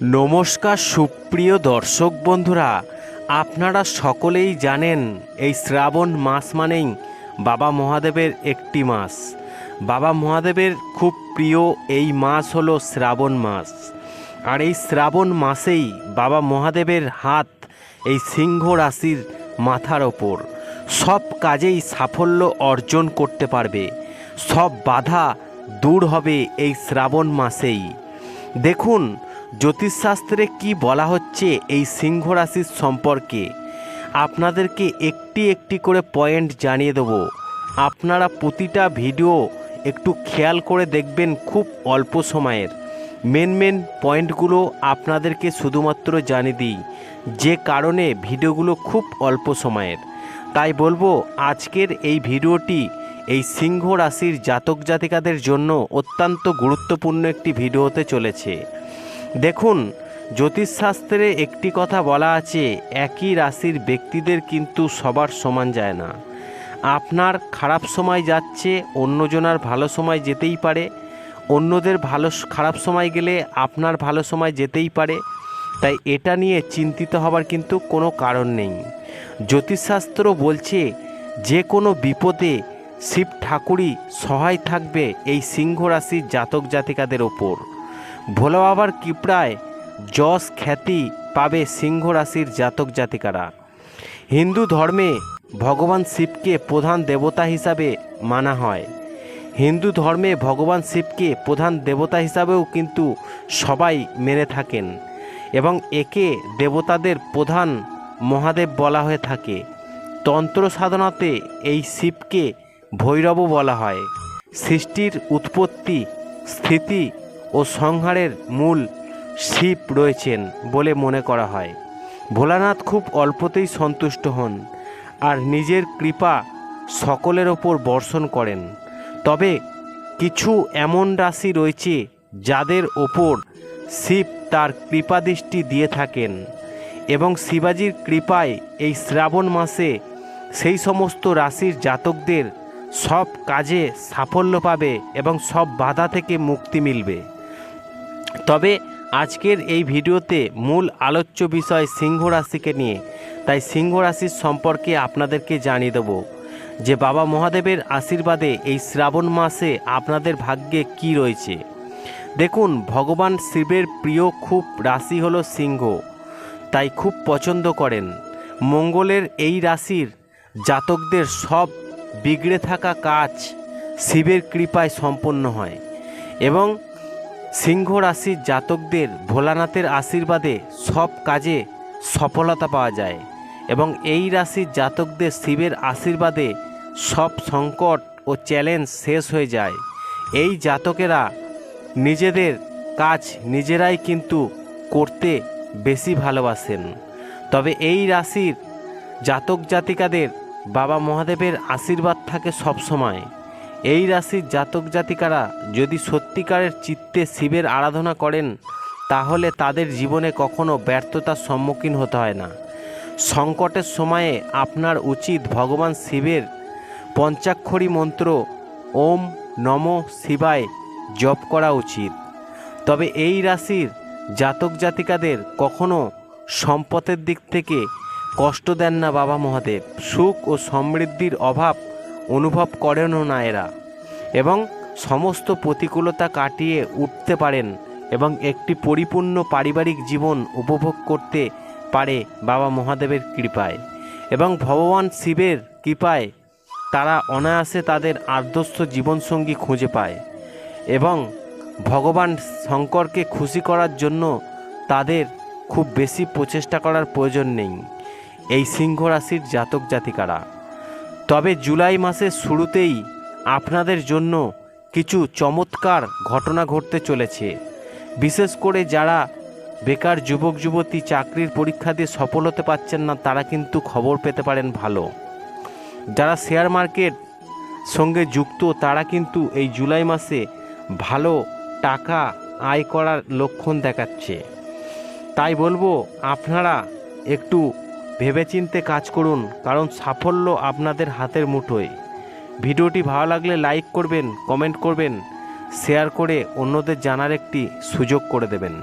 নমস্কার সুপ্রিয় দর্শক বন্ধুরা, আপনারা সকলেই জানেন এই শ্রাবণ মাস মানেই বাবা মহাদেবের একটি মাস। বাবা মহাদেবের খুব প্রিয় এই মাস হলো শ্রাবণ মাস। আর এই শ্রাবণ মাসেই বাবা মহাদেবের হাত এই সিংহ রাশির মাথার ওপর সব কাজেই সাফল্য অর্জন করতে পারবে। সব বাধা দূর হবে এই শ্রাবণ মাসেই। দেখুন জ্যোতিষশাস্ত্রে কি বলা হচ্ছে এই সিংহ রাশির সম্পর্কে? আপনাদেরকে একটি একটি করে পয়েন্ট জানিয়ে দেব। আপনারা প্রতিটা ভিডিও একটু খেয়াল করে দেখবেন খুব অল্প সময়ের। মেন মেন পয়েন্টগুলো আপনাদেরকে শুধুমাত্র জানিয়ে দিই, যে কারণে ভিডিওগুলো খুব অল্প সময়ের। তাই বলব, আজকের এই ভিডিওটি এই সিংহ রাশির জাতক জাতিকাদের জন্য অত্যন্ত গুরুত্বপূর্ণ একটি ভিডিও হতে চলেছে। দেখুন, জ্যোতিষশাস্ত্রে একটি কথা বলা আছে, একই রাশির ব্যক্তিদের কিন্তু সবার সমান যায় না। আপনার খারাপ সময় যাচ্ছে, অন্যজনার ভালো সময় যেতেই পারে। অন্যদের ভালো খারাপ সময় গেলে আপনার ভালো সময় যেতেই পারে। তাই এটা নিয়ে চিন্তিত হবার কিন্তু কোনো কারণ নেই। জ্যোতিষশাস্ত্র বলছে, যে কোনো বিপদে শিব ঠাকুরই সহায় থাকবে এই সিংহ রাশির জাতক জাতিকাদের ওপর। ভোলা বাবার কৃপড়ায় যশ খ্যাতি পাবে সিংহ রাশির জাতক জাতিকারা। হিন্দু ধর্মে ভগবান শিবকে প্রধান দেবতা হিসাবে মানা হয়। হিন্দু ধর্মে ভগবান শিবকে প্রধান দেবতা হিসাবেও কিন্তু সবাই মেনে থাকেন এবং একে দেবতাদের প্রধান মহাদেব বলা হয়ে থাকে। তন্ত্র সাধনাতে এই শিবকে ভৈরবও বলা হয়। সৃষ্টির উৎপত্তি, স্থিতি ও সংহারের মূল শিব রয়েছেন বলে মনে করা হয়। ভোলানাথ খুব অল্পতেই সন্তুষ্ট হন আর নিজের কৃপা সকলের ওপর বর্ষণ করেন। তবে কিছু এমন রাশি রয়েছে যাদের ওপর শিব তার কৃপাদৃষ্টি দিয়ে থাকেন এবং শিবাজির কৃপায় এই শ্রাবণ মাসে সেই সমস্ত রাশির জাতকদের সব কাজে সাফল্য পাবে এবং সব বাধা থেকে মুক্তি মিলবে। তবে আজকের এই ভিডিওতে মূল আলোচ্য বিষয় সিংহ রাশিকে নিয়ে। তাই সিংহ রাশির সম্পর্কে আপনাদেরকে জানিয়ে দেব যে বাবা মহাদেবের আশীর্বাদে এই শ্রাবণ মাসে আপনাদের ভাগ্যে কি রয়েছে। দেখুন, ভগবান শিবের প্রিয় খুব রাশি হলো সিংহ, তাই খুব পছন্দ করেন। মঙ্গলের এই রাশির জাতকদের সব বিগড়ে থাকা কাজ শিবের কৃপায় সম্পন্ন হয় এবং সিংহ রাশির জাতকদের ভোলানাথের আশীর্বাদে সব কাজে সফলতা পাওয়া যায় এবং এই রাশির জাতকদের শিবের আশীর্বাদে সব সংকট ও চ্যালেঞ্জ শেষ হয়ে যায়। এই জাতকেরা নিজেদের কাজ নিজেরাই কিন্তু করতে বেশি ভালোবাসেন। তবে এই রাশির জাতক জাতিকাদের বাবা মহাদেবের আশীর্বাদ থাকে সবসময়। এই রাশির জাতক জাতিকারা যদি সত্যিকারের চিত্তে শিবের আরাধনা করেন, তাহলে তাদের জীবনে কখনো ব্যর্থতার সম্মুখীন হতে হয় না। সংকটের সময়ে আপনার উচিত ভগবান শিবের পঞ্চাক্ষরী মন্ত্র, ওম নম শিবায় জপ করা উচিত। তবে এই রাশির জাতক জাতিকাদের কখনো সম্পদের দিক থেকে কষ্ট দেন না বাবা মহাদেব। সুখ ও সমৃদ্ধির অভাব অনুভব করেনও না এরা এবং সমস্ত প্রতিকূলতা কাটিয়ে উঠতে পারেন এবং একটি পরিপূর্ণ পারিবারিক জীবন উপভোগ করতে পারে বাবা মহাদেবের কৃপায়। এবং ভগবান শিবের কৃপায় তারা অনায়াসে তাদের আদর্শ জীবনসঙ্গী খুঁজে পায় এবং ভগবান শঙ্করকে খুশি করার জন্য তাদের খুব বেশি প্রচেষ্টা করার প্রয়োজন নেই। এই সিংহ রাশির জাতক জাতিকারা। তবে জুলাই মাসের শুরুতেই আপনাদের জন্য কিছু চমৎকার ঘটনা ঘটতে চলেছে। বিশেষ করে যারা বেকার যুবক যুবতী চাকরির পরীক্ষা দিয়ে সফল হতে পারছেন না, তারা কিন্তু খবর পেতে পারেন ভালো। যারা শেয়ার মার্কেট সঙ্গে যুক্ত, তারা কিন্তু এই জুলাই মাসে ভালো টাকা আয় করার লক্ষণ দেখাচ্ছে। তাই বলব, আপনারা একটু ভেবেচিন্তে কাজ করুন, কারণ সাফল্য আপনাদের হাতের মুঠোয়। ভিডিওটি ভালো লাগলে লাইক করবেন, কমেন্ট করবেন, শেয়ার করে অন্যদের জানার একটি সুযোগ করে দেবেন।